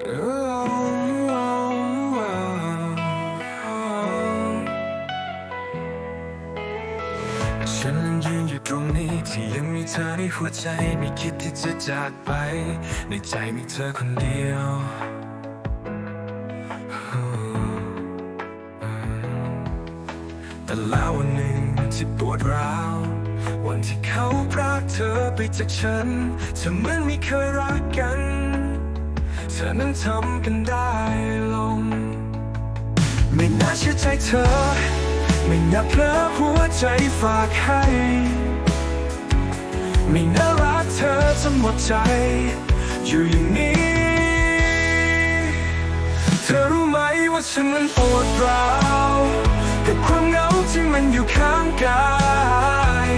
ฉันยืนอยู่ตรงนี้ที่ยังมีเธอในหัวใจไม่คิดที่จะจากไป ในใจมีเธอคนเดียว แต่แล้ววันหนึ่งที่ปวดร้าว วันที่เขาพรากเธอไปจากฉันเธอเหมือนไม่เคยรักกัน ธอนั้นทำกันได้ลง ไม่น่าเชื่อใจเธอ ไม่น่าเพลอหัวใจฝากให้ ไม่น่ารักเธอจนหมดใจ อยู่อย่างนี้ เธอรู้ไหมว่าฉันนั้นปวดร้าวกับความเหงาที่มันอยู่ข้างกาย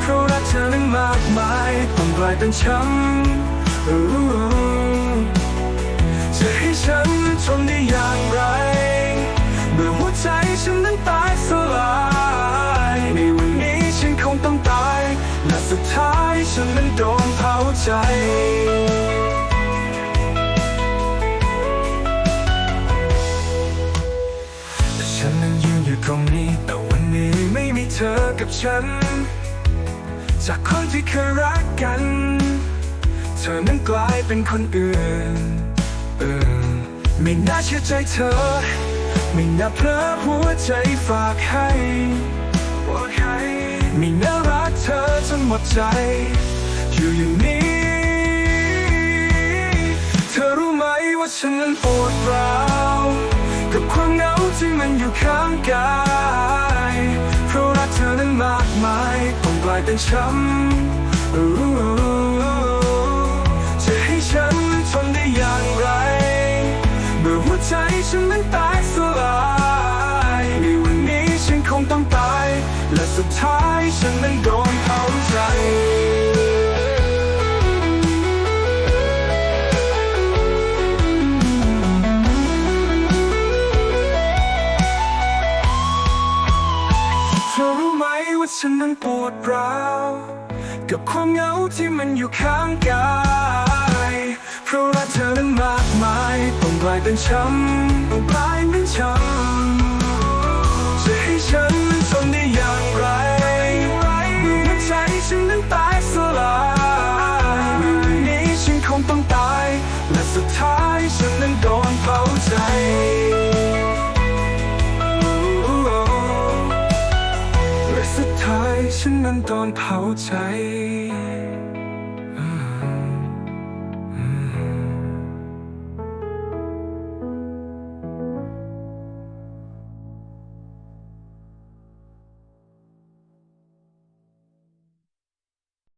เพราะรักเธอนั้นมากมายต้องกลายเป็นช้ำ จะให้ฉันทนได้อย่างไร เมื่อหัวใจฉันนั้นตายสลาย ในวันนี้ฉันคงต้องตาย และสุดท้ายฉันนั้นโดนเผาใจฉันนั้นยืนอยู่ตรงนี้ แต่วันนี้ไม่มีเธอกับฉัน จากคนที่เคยรักกัน เธอนั้นกลายเป็นคนอื่น เออไม่น่าเชื่อใจเธอ ไม่น่าเพลอหัวใจฝากให้ไม่น่ารักเธอจนหมดใจ อยู่อย่างนี้ เธอรู้ไหมว่าฉันนั้นปวดร้าวกับความเหงาที่มันอยู่ข้างกายเพราะรักเธอนั้นมากมายต้องกลายเป็นช้ำ ว่าฉันนั้นปวดร้าวกับความเหงาที่มันอยู่ข้างกาย เพราะรักเธอนั้นมากมายต้องกลายเป็นช้ำต้องกลายเป็น สุดท้ายฉันนั้นโดนเผาใจ